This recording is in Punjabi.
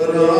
Pero